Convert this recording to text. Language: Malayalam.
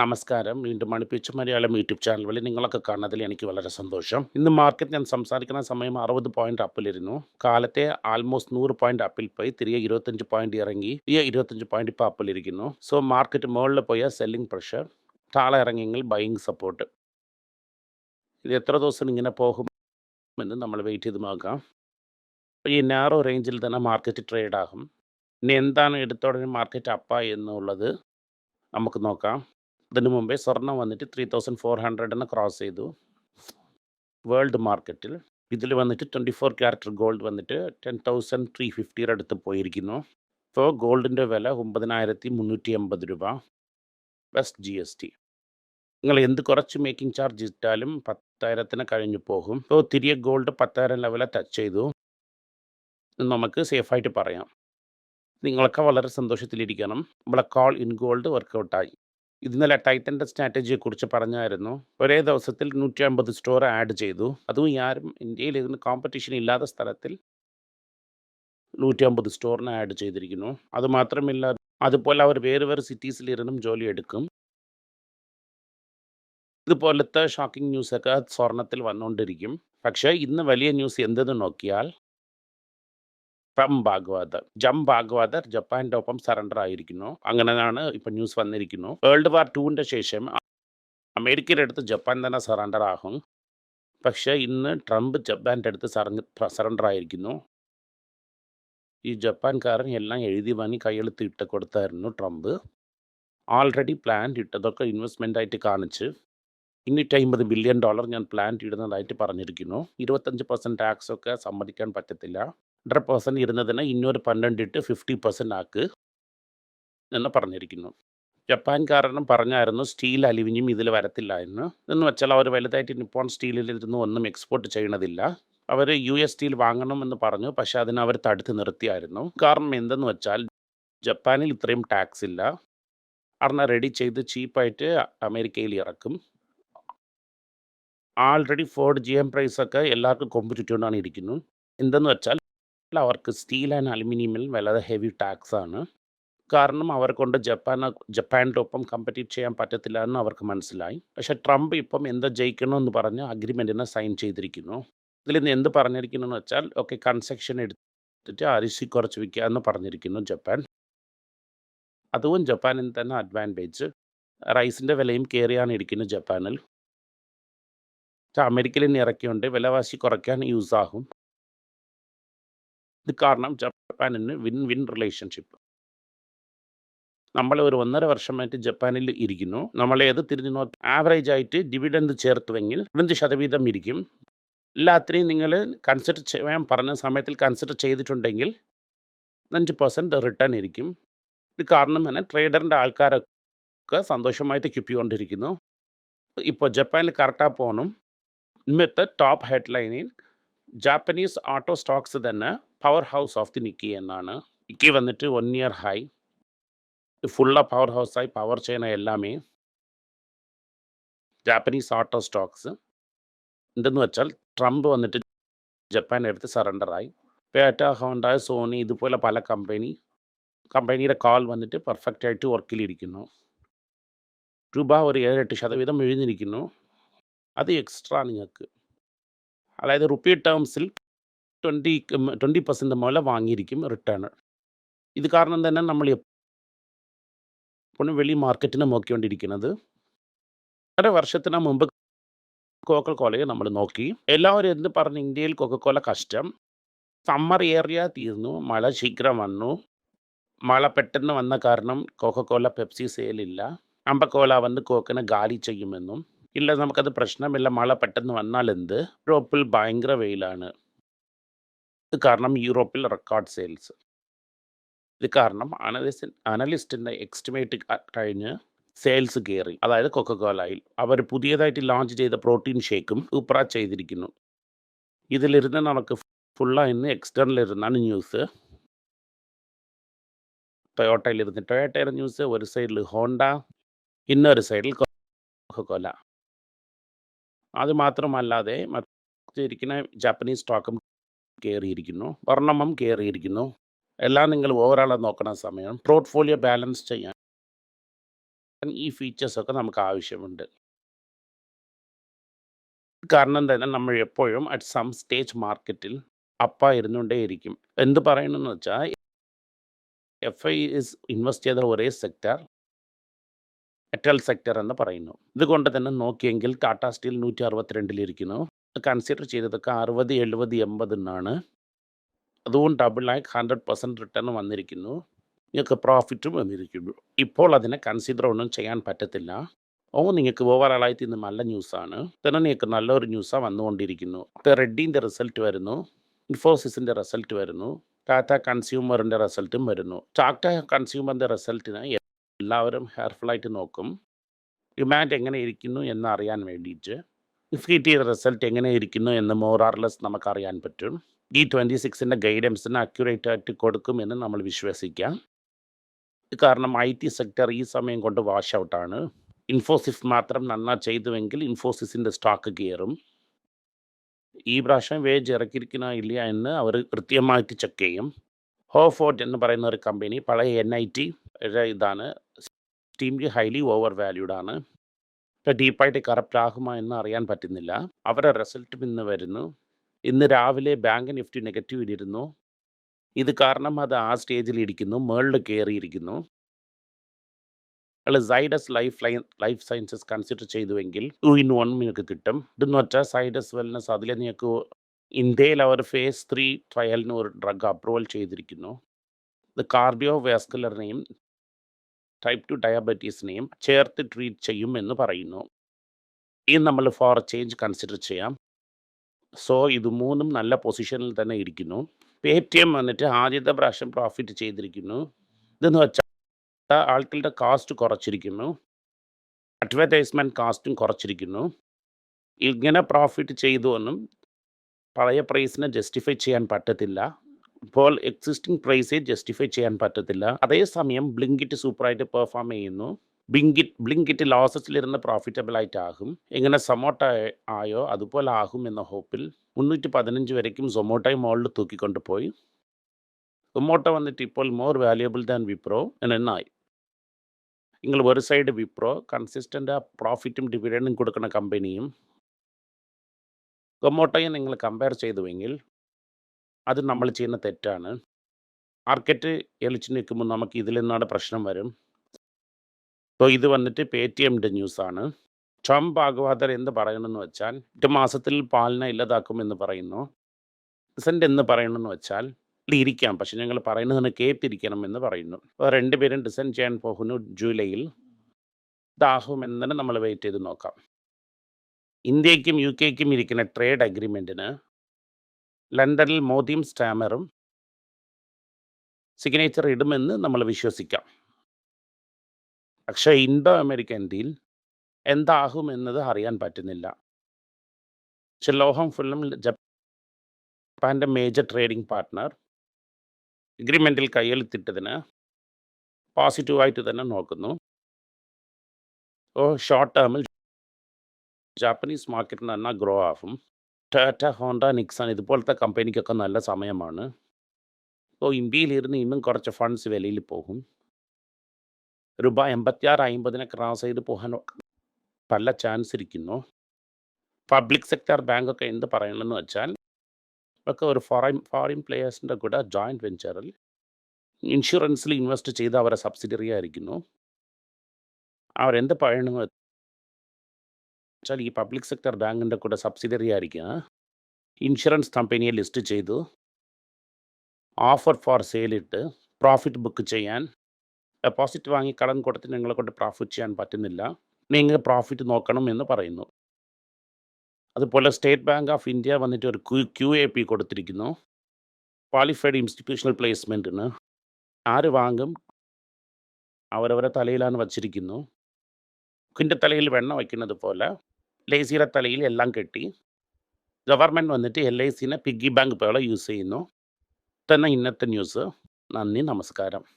നമസ്കാരം. വീണ്ടും മണിപ്പിച്ച് മലയാളം യൂട്യൂബ് ചാനൽ വഴി നിങ്ങളൊക്കെ കാണുന്നതിൽ എനിക്ക് വളരെ സന്തോഷം. ഇന്ന് മാർക്കറ്റ് ഞാൻ സംസാരിക്കുന്ന സമയം 60 പോയിന്റ് അപ്പിലിരുന്നു. കാലത്തെ ആൽമോസ്റ്റ് നൂറ് പോയിന്റ് അപ്പിൽ പോയി തിരികെ 25 പോയിന്റ് ഇറങ്ങി. ഈ 25 പോയിന്റ് ഇപ്പോൾ അപ്പിലിരിക്കുന്നു. സോ മാർക്കറ്റ് മുകളിൽ പോയ സെല്ലിംഗ് പ്രഷർ, താളെ ഇറങ്ങിയെങ്കിൽ ബൈയിങ് സപ്പോർട്ട്. ഇത് എത്ര ദിവസം ഇങ്ങനെ പോകുമെന്ന് നമ്മൾ വെയിറ്റ് ചെയ്ത് നോക്കാം. ഈ നാറോ റേഞ്ചിൽ തന്നെ മാർക്കറ്റ് ട്രേഡ് ആകും. ഇനി എന്താണ് എടുത്തോടനെ മാർക്കറ്റ് അപ്പായി എന്നുള്ളത് നമുക്ക് നോക്കാം. അതിനു മുമ്പേ സ്വർണം വന്നിട്ട് 3400 ക്രോസ് ചെയ്തു. വേൾഡ് മാർക്കറ്റിൽ ഇതിൽ വന്നിട്ട് 24 ക്യാരറ്റ് ഗോൾഡ് വന്നിട്ട് 10,350 അടുത്ത് പോയിരിക്കുന്നു. ഇപ്പോൾ ഗോൾഡിന്റെ വില 9380 രൂപ. West G S T. നിങ്ങൾ എന്ത് കുറച്ച് മേക്കിംഗ് ചാർജ് ഇട്ടാലും 10,000 കഴിഞ്ഞു പോകും. ഇപ്പോൾ തിരികെ ഗോൾഡ് പത്തായിരം ലെവലെ ടച്ച് ചെയ്തു. നമുക്ക് സേഫായിട്ട് പറയാം. നിങ്ങളൊക്കെ വളരെ സന്തോഷത്തിലിരിക്കണം. നമ്മളെ കോൾ ഇൻ ഗോൾഡ് വർക്കൗട്ടായി. ഇന്നലെ ടൈറ്റന്റെ സ്ട്രാറ്റജിയെ കുറിച്ച് പറഞ്ഞായിരുന്നു. ഒരേ ദിവസത്തിൽ 150 സ്റ്റോർ ആഡ് ചെയ്തു. അതും ആരും ഇന്ത്യയിൽ ഇതിന് കോമ്പറ്റീഷൻ ഇല്ലാത്ത സ്ഥലത്തിൽ 150 സ്റ്റോറിന് ആഡ് ചെയ്തിരിക്കുന്നു. അത് മാത്രമല്ല അതുപോലെ അവർ വേറെ വേറെ സിറ്റീസിലിരുന്നും ജോലി എടുക്കും. ഇതുപോലത്തെ ഷോക്കിംഗ് ന്യൂസൊക്കെ സ്വർണത്തിൽ വന്നുകൊണ്ടിരിക്കും. പക്ഷേ ഇന്ന് വലിയ ന്യൂസ് എന്തെന്ന് നോക്കിയാൽ ട്രം ഭാഗവാദർ ജം ഭാഗവാദർ ജപ്പാന്റെ ഒപ്പം സറണ്ടർ ആയിരിക്കുന്നു. അങ്ങനെയാണ് ഇപ്പൊ ന്യൂസ് വന്നിരിക്കുന്നു. വേൾഡ് വാർ ടുവിന്റെ ശേഷം അമേരിക്കയുടെ അടുത്ത് ജപ്പാൻ തന്നെ സറണ്ടർ ആകും. പക്ഷേ ഇന്ന് ട്രംപ് ജപ്പാന്റെ അടുത്ത് സറണ്ടർ ആയിരിക്കുന്നു. ഈ ജപ്പാൻകാരൻ എല്ലാം എഴുതി വാങ്ങി കയ്യെഴുത്ത് ഇട്ട് കൊടുത്തായിരുന്നു ട്രംപ്. ആൾറെഡി പ്ലാന്റ് ഇട്ടതൊക്കെ ഇൻവെസ്റ്റ്മെന്റ് ആയിട്ട് കാണിച്ച് 250 ബില്യൺ ഡോളർ ഞാൻ പ്ലാന്റ് ഇടുന്നതായിട്ട് പറഞ്ഞിരിക്കുന്നു. 25% ടാക്സ് ഒക്കെ സമ്മതിക്കാൻ പറ്റത്തില്ല. 100% ഇരുന്നതിനെ ഇന്നൊരു 12 ഇട്ട് 50% ആക്ക് എന്ന് പറഞ്ഞിരിക്കുന്നു. ജപ്പാൻ കാരണം പറഞ്ഞായിരുന്നു സ്റ്റീൽ അലുമിനിയം ഇതിൽ വരത്തില്ല എന്ന്. എന്ന് വെച്ചാൽ അവർ വലുതായിട്ട് നിപ്പോൺ സ്റ്റീലിൽ ഇരുന്ന് ഒന്നും എക്സ്പോർട്ട് ചെയ്യണതില്ല. അവർ യു എസ് സ്റ്റീൽ വാങ്ങണമെന്ന് പറഞ്ഞു. പക്ഷേ അതിനെ അവർ തടുത്ത് നിർത്തിയായിരുന്നു. കാരണം എന്തെന്ന് വെച്ചാൽ ജപ്പാനിൽ ഇത്രയും ടാക്സ് ഇല്ല. അറിഞ്ഞ റെഡി ചെയ്ത് ചീപ്പായിട്ട് അമേരിക്കയിൽ ഇറക്കും. ആൾറെഡി ഫോർഡ് ജി എം പ്രൈസൊക്കെ എല്ലാവർക്കും കോമ്പറ്റീറ്റീവാണ് ഇരിക്കുന്നു. എന്തെന്ന് വെച്ചാൽ അവർക്ക് സ്റ്റീൽ ആൻഡ് അലുമിനിയമിൽ വളരെ ഹെവി ടാക്സ് ആണ്. കാരണം അവരെ കൊണ്ട് ജപ്പാൻ ജപ്പാന്റെ ഒപ്പം കമ്പറ്റീറ്റ് ചെയ്യാൻ പറ്റത്തില്ല എന്ന് അവർക്ക് മനസ്സിലായി. പക്ഷെ ട്രംപ് ഇപ്പം എന്താ ജയിക്കണമെന്ന് പറഞ്ഞ് അഗ്രിമെന്റിനെ സൈൻ ചെയ്തിരിക്കുന്നു. ഇതിൽ നിന്ന് എന്ത് പറഞ്ഞിരിക്കുന്നു എന്ന് വെച്ചാൽ ഓക്കെ കൺസെക്ഷൻ എടുത്തിട്ട് അരിശി കുറച്ച് വിൽക്കുക എന്ന് പറഞ്ഞിരിക്കുന്നു ജപ്പാൻ. അതും ജപ്പാനിൽ തന്നെ അഡ്വാന്റേജ്. റൈസിന്റെ വിലയും കയറിയാണ് ഇരിക്കുന്നത് ജപ്പാനിൽ. അമേരിക്കയിൽ നിന്ന് ഇറക്കിയുണ്ട് വിലവാശി കുറയ്ക്കാൻ ആകും. ഇത് കാരണം ജപ്പാനിന് വിൻ വിൻ റിലേഷൻഷിപ്പ്. നമ്മൾ ഒരു ഒന്നര വർഷമായിട്ട് ജപ്പാനിൽ ഇരിക്കുന്നു. നമ്മൾ ഏത് തിരിഞ്ഞു നോക്കി ആവറേജ് ആയിട്ട് ഡിവിഡൻഡ് ചേർത്തുവെങ്കിൽ 15% ഇരിക്കും. എല്ലാത്തിനെയും നിങ്ങൾ കൺസിഡർ ചെയ്യാൻ പറഞ്ഞ സമയത്തിൽ കൺസിഡർ ചെയ്തിട്ടുണ്ടെങ്കിൽ 5% റിട്ടേൺ ഇരിക്കും. ഇത് കാരണം തന്നെ ട്രേഡറിന്റെ ആൾക്കാരൊക്കെ സന്തോഷമായിട്ട് കിപ്പിക്കൊണ്ടിരിക്കുന്നു. ഇപ്പോൾ ജപ്പാനിൽ കറക്റ്റാ പോകണം ഇന്നത്തെ ടോപ്പ് ഹെഡ്ലൈനിൽ ജാപ്പനീസ് ഓട്ടോ സ്റ്റോക്സ് തന്നെ power house of the Nikkei എന്നാണ്. നിക്കി വന്നിട്ട് വൺ ഇയർ ഹൈ. ഫുള്ള പവർ ഹൗസായി പവർ ചെയ്യണ എല്ലാമേ ജാപ്പനീസ് ഓട്ടോ സ്റ്റോക്സ്. എന്തെന്ന് വെച്ചാൽ ട്രംപ് വന്നിട്ട് ജപ്പാൻ എടുത്ത് സറണ്ടർ ആയി. പേറ്റ ഹോണ്ട, സോണി ഇതുപോലെ പല കമ്പനി കമ്പനിയുടെ കോൾ വന്നിട്ട് പെർഫെക്റ്റ് ആയിട്ട് വർക്കിലിരിക്കുന്നു. രൂപ ഒരു 7, 8% ഇടിഞ്ഞിരിക്കുന്നു. അത് എക്സ്ട്രാ നിങ്ങൾക്ക്. അതായത് റുപ്പി ടേംസിൽ 20 20% മുതൽ വാങ്ങിയിരിക്കും റിട്ടേൺ. ഇത് കാരണം തന്നെ നമ്മൾ എപ്പോഴും വെളി മാർക്കറ്റിനെ നോക്കിക്കൊണ്ടിരിക്കുന്നത്. 1 വർഷത്തിന് മുമ്പ് കോക്കക്കോലയെ നമ്മൾ നോക്കി. എല്ലാവരും എന്ത് പറഞ്ഞ് ഇന്ത്യയിൽ കൊക്കക്കോല കഷ്ടം. സമ്മർ ഏറിയ തീർന്നു. മഴ ശീഘ്രം വന്നു. മഴ പെട്ടെന്ന് വന്ന കാരണം കൊക്കക്കോല പെപ്സി സെയിലില്ല. അമ്പക്കോല വന്ന് കോക്കിനെ ഗാലി ചെയ്യുമെന്നും. ഇല്ല നമുക്കത് പ്രശ്നമില്ല മഴ പെട്ടെന്ന് വന്നാൽ എന്ത്? യൂറോപ്പിൽ ഭയങ്കര വെയിലാണ്. ഇത് കാരണം യൂറോപ്പിൽ റെക്കോർഡ് സെയിൽസ്. ഇത് കാരണം അനലിസ്റ്റ് അനലിസ്റ്റിന്റെ എക്സ്റ്റിമേറ്റ് കഴിഞ്ഞ് സെയിൽസ് കയറി. അതായത് കൊക്കക്കോലയിൽ. അവർ പുതിയതായിട്ട് ലോഞ്ച് ചെയ്ത പ്രോട്ടീൻ ഷേക്കും ഉപ്ര ചെയ്തിരിക്കുന്നു. ഇതിലിരുന്ന് നമുക്ക് ഫുള്ളാ ഇന്ന് എക്സ്റ്റേണൽ ഇരുന്നാണ് ന്യൂസ്. ടൊയോട്ടയിൽ ഇരുന്ന് ടൊയോട്ടയുടെ ന്യൂസ്, ഒരു സൈഡിൽ ഹോണ്ട, ഇന്നൊരു സൈഡിൽ കൊക്കക്കോല. അത് മാത്രമല്ലാതെ മറ്റിരിക്കുന്ന ജാപ്പനീസ് സ്റ്റോക്കും കയറിയിരിക്കുന്നു. വർണമം കയറിയിരിക്കുന്നു. എല്ലാം നിങ്ങൾ ഓവറോൾ നോക്കണ സമയം പോർട്ട്ഫോളിയോ ബാലൻസ് ചെയ്യാൻ ഈ ഫീച്ചേഴ്സൊക്കെ നമുക്ക് ആവശ്യമുണ്ട്. കാരണം തന്നെ നമ്മൾ എപ്പോഴും അറ്റ് സം സ്റ്റേജ് മാർക്കറ്റിൽ അപ്പായിരുന്നുകൊണ്ടേയിരിക്കും. എന്ത് പറയണമെന്ന് വെച്ചാൽ എഫ് ഐ ഇസ് ഇൻവെസ്റ്റ് ചെയ്ത ഒരേ സെക്ടർ മെറ്റൽ സെക്ടർ എന്ന് പറയുന്നു. ഇതുകൊണ്ട് തന്നെ നോക്കിയെങ്കിൽ ടാറ്റ സ്റ്റീൽ 162 ഇരിക്കുന്നു. കൺസിഡർ ചെയ്തതൊക്കെ 60, 70, 80 എന്നാണ്. ഡബിൾ ഡബിളായി 100% റിട്ടേൺ വന്നിരിക്കുന്നു. നിങ്ങൾക്ക് പ്രോഫിറ്റും വന്നിരിക്കുന്നു. ഇപ്പോൾ അതിനെ കൺസിഡർ ഒന്നും ചെയ്യാൻ പറ്റത്തില്ല. ഓ നിങ്ങൾക്ക് ഓവറോളായിട്ട് ഇന്ന് നല്ല ന്യൂസാണ്. തന്നെ നിങ്ങൾക്ക് നല്ലൊരു ന്യൂസാണ് വന്നുകൊണ്ടിരിക്കുന്നു. റെഡ്ഡിന്റെ റിസൾട്ട് വരുന്നു. ഇൻഫോസിസിന്റെ റിസൾട്ട് വരുന്നു. ടാറ്റ കൺസ്യൂമറിന്റെ റിസൾട്ടും വരുന്നു. ടാറ്റ കൺസ്യൂമറിന്റെ റിസൾട്ടിന് എല്ലാവരും ഹെയർഫുള്ളായിട്ട് നോക്കും. ഡിമാൻഡ് എങ്ങനെ ഇരിക്കുന്നു എന്ന് അറിയാൻ വേണ്ടിയിട്ട്. ഇഫ്റ്റിയുടെ റിസൾട്ട് എങ്ങനെ ഇരിക്കുന്നു എന്ന് മോറാർലെസ് നമുക്കറിയാൻ പറ്റും. ഈ 26ന്റെ ഗൈഡൻസിന് അക്യുറേറ്റ് ആയിട്ട് കൊടുക്കുമെന്ന് നമ്മൾ വിശ്വസിക്കാം. കാരണം ഐ ടി സെക്ടർ ഈ സമയം കൊണ്ട് വാഷ് ഔട്ടാണ്. ഇൻഫോസിസ് മാത്രം നന്നായി ചെയ്തുവെങ്കിൽ ഇൻഫോസിസിന്റെ സ്റ്റോക്ക് കയറും. ഈ പ്രാവശ്യം വേജ് ഇറക്കിയിരിക്കണോ ഇല്ല എന്ന് അവർ കൃത്യമായിട്ട് ചെക്ക് ചെയ്യും. ഹോഫോർഡ് എന്ന് പറയുന്ന ഒരു കമ്പനി പഴയ എൻ ഐ ടി ഇതാണ്. ടീം ഹൈലി ഓവർ വാല്യൂഡാണ് ഡീപ്പായിട്ട് കറപ്റ്റ് ആകുമോ എന്ന് അറിയാൻ പറ്റുന്നില്ല. അവരുടെ റിസൾട്ടും ഇന്ന് വരുന്നു. ഇന്ന് രാവിലെ ബാങ്ക് നിഫ്റ്റി നെഗറ്റീവ് ഇരുന്നു ഇത് കാരണം അത് ആ സ്റ്റേജിൽ ഇരിക്കുന്നു. മേളിൽ കയറിയിരിക്കുന്നു. അയാൾ Zydus life line life sciences consider ചെയ്തുവെങ്കിൽ two in one നിങ്ങൾക്ക് കിട്ടും. ഇതെന്ന് വെച്ചാൽ സൈഡസ് വെൽനസ് അതിലെ നിങ്ങൾക്ക് ഇന്ത്യയിൽ അവർ ഫേസ് ത്രീ ട്രയലിന് ഒരു ഡ്രഗ് അപ്രൂവൽ ചെയ്തിരിക്കുന്നു. ഇത് കാർഡിയോ വാസ്കുലറിനെയും ടൈപ്പ് ടു ഡയബറ്റീസിനെയും ചേർത്ത് ട്രീറ്റ് ചെയ്യും എന്ന് പറയുന്നു. ഇത് നമ്മൾ ഫോർ ചേഞ്ച് കൺസിഡർ ചെയ്യാം. സോ ഇത് മൂന്നും നല്ല പൊസിഷനിൽ തന്നെ ഇരിക്കുന്നു. പേറ്റിഎം വന്നിട്ട് ആദ്യത്തെ പ്രാവശ്യം പ്രോഫിറ്റ് ചെയ്തിരിക്കുന്നു. ഇതെന്ന് വെച്ചാൽ ആൾക്കാരുടെ കാസ്റ്റ് കുറച്ചിരിക്കുന്നു. അഡ്വർടൈസ്മെന്റ് കാസ്റ്റും കുറച്ചിരിക്കുന്നു. ഇങ്ങനെ പ്രോഫിറ്റ് ചെയ്തു എന്നും പഴയ പ്രൈസിനെ ജസ്റ്റിഫൈ ചെയ്യാൻ പറ്റത്തില്ല. ഇപ്പോൾ എക്സിസ്റ്റിംഗ് പ്രൈസേ ജസ്റ്റിഫൈ ചെയ്യാൻ പറ്റത്തില്ല. അതേസമയം ബ്ലിങ്കിറ്റ് സൂപ്പറായിട്ട് പെർഫോം ചെയ്യുന്നു. ബ്ലിങ്കിറ്റ് ബ്ലിങ്കിറ്റ് ലോസസിലിരുന്ന് പ്രോഫിറ്റബിൾ ആയിട്ട് ആകും എങ്ങനെ സൊമോട്ട ആയോ അതുപോലെ ആകും എന്ന ഹോപ്പിൽ മുന്നൂറ്റി പതിനഞ്ച് വരയ്ക്കും സൊമോട്ടോയും മോളിൽ തൂക്കിക്കൊണ്ട് പോയി. സൊമോട്ട വന്നിട്ട് ഇപ്പോൾ മോർ വാല്യുബിൾ ദാൻ വിപ്രോ എന്നായി. നിങ്ങൾ ഒരു സൈഡ് വിപ്രോ കൺസിസ്റ്റന്റ് ആ പ്രോഫിറ്റും ഡിവിഡൻഡും കൊടുക്കുന്ന കമ്പനിയും സൊമോട്ടോയും നിങ്ങൾ കമ്പയർ ചെയ്തുവെങ്കിൽ അത് നമ്മൾ ചെയ്യുന്ന തെറ്റാണ്. മാർക്കറ്റ് എളിച്ചു നിൽക്കുമ്പോൾ നമുക്ക് ഇതിൽ നിന്നാണ് പ്രശ്നം വരും. സോ ഇത് വന്നിട്ട് പേടിഎമ്മിന്റെ ന്യൂസാണ്. ട്രംപ് ഭാഗവാദർ എന്ത് പറയണമെന്ന് വെച്ചാൽ എട്ട് മാസത്തിൽ പാലന ഇല്ലാതാക്കുമെന്ന് പറയുന്നു. പ്രസന്റ് എന്ന് പറയണമെന്ന് വെച്ചാൽ ഇരിക്കാം. പക്ഷെ ഞങ്ങൾ പറയുന്നതിന് കേട്ടിരിക്കണം എന്ന് പറയുന്നു. അപ്പോൾ രണ്ടുപേരും ഡിസൈൻ ചെയ്യാൻ പോകുന്നു ജൂലൈയിൽ. ഇതാകുമെന്ന് നമ്മൾ വെയിറ്റ് ചെയ്ത് നോക്കാം. ഇന്ത്യക്കും യു കെക്കും ഇരിക്കുന്ന ട്രേഡ് അഗ്രിമെന്റിന് ലണ്ടനിൽ മോദിയും സ്റ്റാമറും സിഗ്നേച്ചർ ഇടുമെന്ന് നമ്മൾ വിശ്വസിക്കാം. പക്ഷേ ഇൻഡോ അമേരിക്കൻ ഡീൽ എന്താകും എന്നത് അറിയാൻ പറ്റുന്നില്ല. പക്ഷെ ലോഹം ഫുള്ളും ജപ്പാന്റെ മേജർ ട്രേഡിംഗ് പാർട്ട്ണർ അഗ്രിമെന്റിൽ കയ്യെഴുത്തിട്ടതിന് പോസിറ്റീവായിട്ട് തന്നെ നോക്കുന്നു. ഓ ഷോർട്ട് ടേമിൽ ജാപ്പനീസ് മാർക്കറ്റ് തന്നെ ഗ്രോ ആകും. ടൊയോറ്റ, ഹോണ്ട, നിക്സൺ ഇതുപോലത്തെ കമ്പനിക്കൊക്കെ നല്ല സമയമാണ്. അപ്പോൾ ഇന്ത്യയിലിരുന്ന് ഇന്നും കുറച്ച് ഫണ്ട്സ് വിലയിൽ പോകും. രൂപ 86, 50നെ ക്രോസ് ചെയ്ത് പോകാൻ പല ചാൻസ് ഇരിക്കുന്നു. പബ്ലിക് സെക്ടർ ബാങ്കൊക്കെ എന്ത് പറയണമെന്ന് വെച്ചാൽ ഒക്കെ ഒരു ഫോറിൻ ഫോറിൻ പ്ലേയേഴ്സിന്റെ കൂടെ ജോയിന്റ് വെഞ്ചറിൽ ഇൻഷുറൻസിൽ ഇൻവെസ്റ്റ് ചെയ്ത് അവരെ സബ്സിഡിയറി ആയിരിക്കുന്നു. അവരെന്ത് പറയണമെന്ന് വെച്ചാൽ ഈ പബ്ലിക് സെക്ടർ ബാങ്കിന്റെ കൂടെ സബ്സിഡറി ആയിരിക്കുക. ഇൻഷുറൻസ് കമ്പനിയെ ലിസ്റ്റ് ചെയ്തു ഓഫർ ഫോർ സെയിൽ ഇട്ട് പ്രോഫിറ്റ് ബുക്ക് ചെയ്യാൻ ഡെപ്പോസിറ്റ് വാങ്ങി കടം കൊടുത്ത് നിങ്ങളെ കൊണ്ട് പ്രോഫിറ്റ് ചെയ്യാൻ പറ്റുന്നില്ല. നിങ്ങൾ പ്രോഫിറ്റ് നോക്കണം എന്ന് പറയുന്നു. അതുപോലെ സ്റ്റേറ്റ് ബാങ്ക് ഓഫ് ഇന്ത്യ വന്നിട്ട് ഒരു ക്യു പി കൊടുത്തിരിക്കുന്നു. ക്വാളിഫൈഡ് ഇൻസ്റ്റിറ്റ്യൂഷണൽ പ്ലേസ്മെന്റിന് ആര് വാങ്ങും? അവരവരെ തലയിലാണ് വച്ചിരിക്കുന്നു. കുക്കിന്റെ തലയിൽ വെണ്ണ വയ്ക്കുന്നത് പോലെ ലേസിയുടെ തലയിൽ എല്ലാം കെട്ടി ഗവൺമെന്റ് വന്നിട്ട് എൽ.ഐ.സിനെ പിഗ്ഗി ബാങ്ക് പോലെ യൂസ് ചെയ്യുന്നു. തന്നെ ഇന്നത്തെ ന്യൂസ്. നന്ദി, നമസ്കാരം.